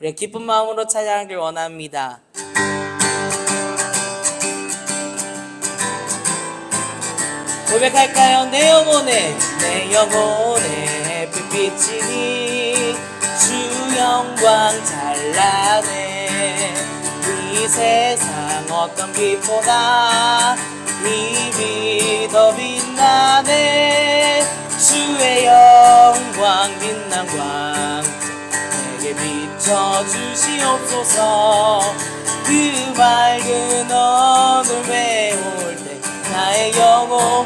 우리 기쁜 마음으로 찬양하길 원합니다. 고백할까요? 내 영혼에 내 영혼에 빛비치니 주 영광 찬란해 이 세상 어떤 빛보다 입이 더 빛나네 주의 영광 빛난 광 내게 비춰주시옵소서. 그 맑은 어둠에 올때 나의 영혼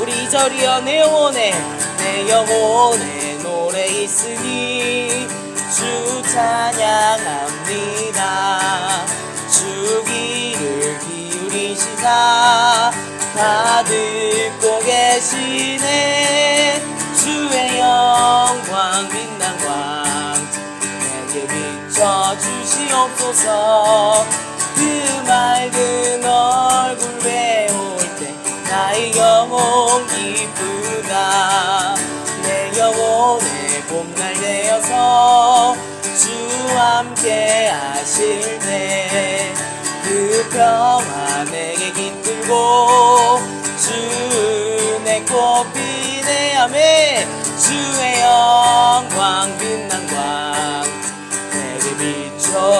우리 이절이여 내 영혼에 내 영혼에 노래 있으니 주 찬양합니다. 주 귀를 기울이시사 다 듣고 계시네. 주의 영광 빛난 광 내게 비춰 주시옵소서. 그 맑은 얼굴 배울 때 나의 영혼 기쁘다. 내 영혼의 봄날 되어서 주 함께 하실 때 그 평화 내게 깃들고 주내 꽃비네. 아멘. 주의 영광 빛난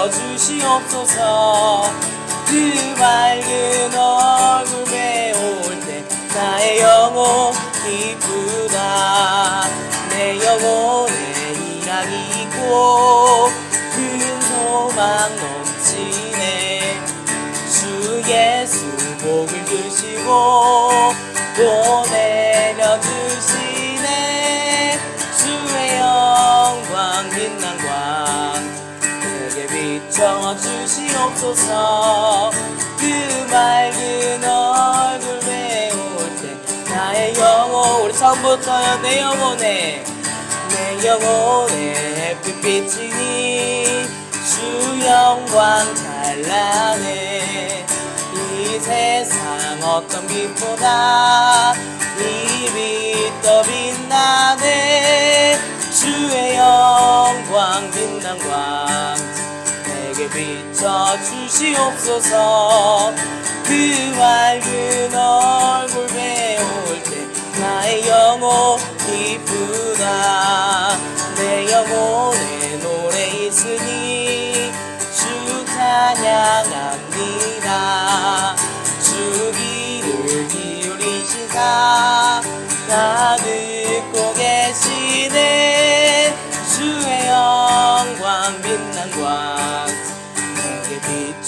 비춰주시옵소서. 그 맑은 얼굴 배울 때 나의 영혼 기쁘다. 내 영혼에 희락이 있고 비춰주시옵소서 그 맑은 얼굴 배울 때 나의 영혼 우리 처음부터요 내 영혼에 내 영혼에 햇빛 비치니 주 영광 찬란해. 이 세상 어떤 빛보다 이빛더 빛나네 주시옵소서. 그 맑은 얼굴 배울 때 나의 영혼 기쁘다. 내 영혼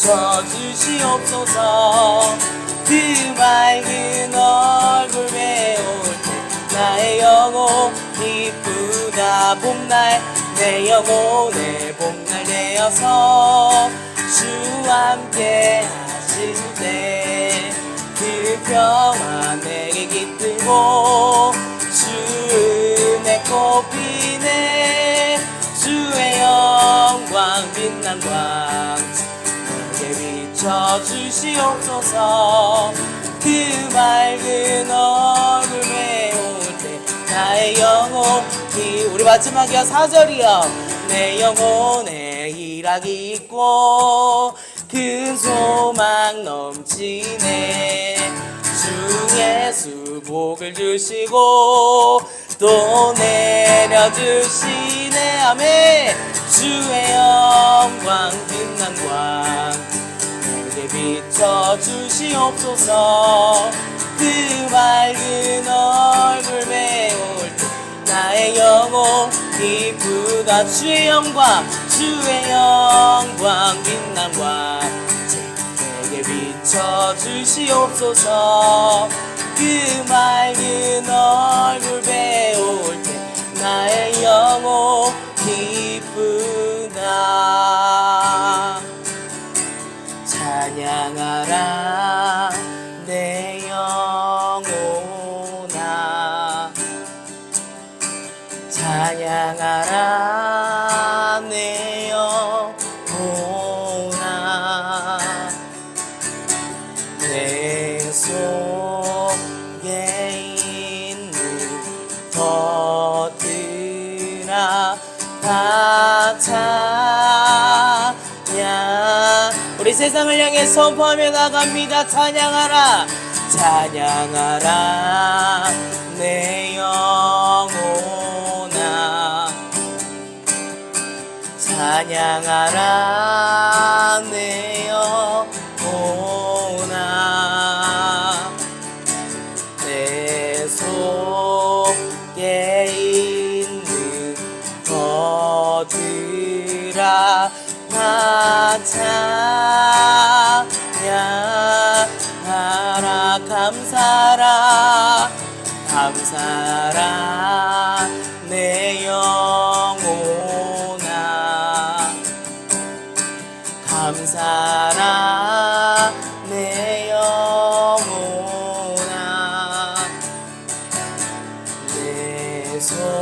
비춰주시옵소서 그 맑은 얼굴 배울 때 나의 영혼 기쁘다 봄날 내 영혼의 봄날 되어서 주 함께 하실 때그 평화 내게 깃들고 주내 꽃비네 주의 영광 빛난 광 비춰주시옵소서. 그 맑은 얼굴 배울 때 나의 영혼 이 우리 마지막이야 사절이야. 내 영혼에 희락이 있고 큰 소망 넘치네. 주 예수 복을 주시고 또 내려주시네. 아멘. 주의 영광 빛난 광 비춰주시옵소서. 그 맑은 얼굴 때 나의 영혼 기쁘다. 주의 영광 주의 영광 광 내게 비춰주시옵소서. 그 맑은 얼굴 찬양하라네요 보나. 내 속에 있는 것들아 다 찬양 우리 세상을 향해 선포하며 나갑니다. 찬양하라 찬양하라. 찬양하라, 내 영혼아. 내 속에 있는 것들아 다 찬양하라. 감사라. 감사라 내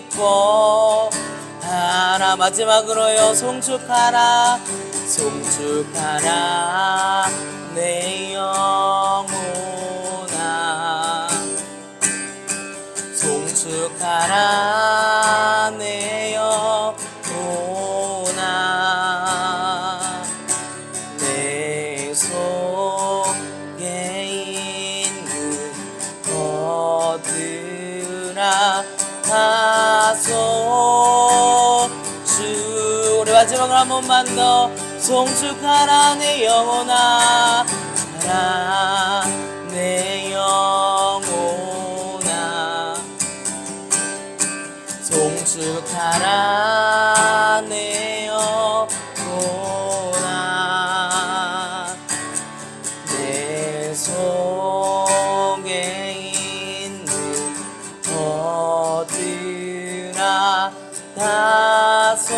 기뻐하라 마지막으로요 송축하라 송축하라 내 영혼아. 송축하라 다 송축 우리 마지막으로 한 번만 더 송축하라 내 영혼아 하라 내 영혼아. 송축하라 다소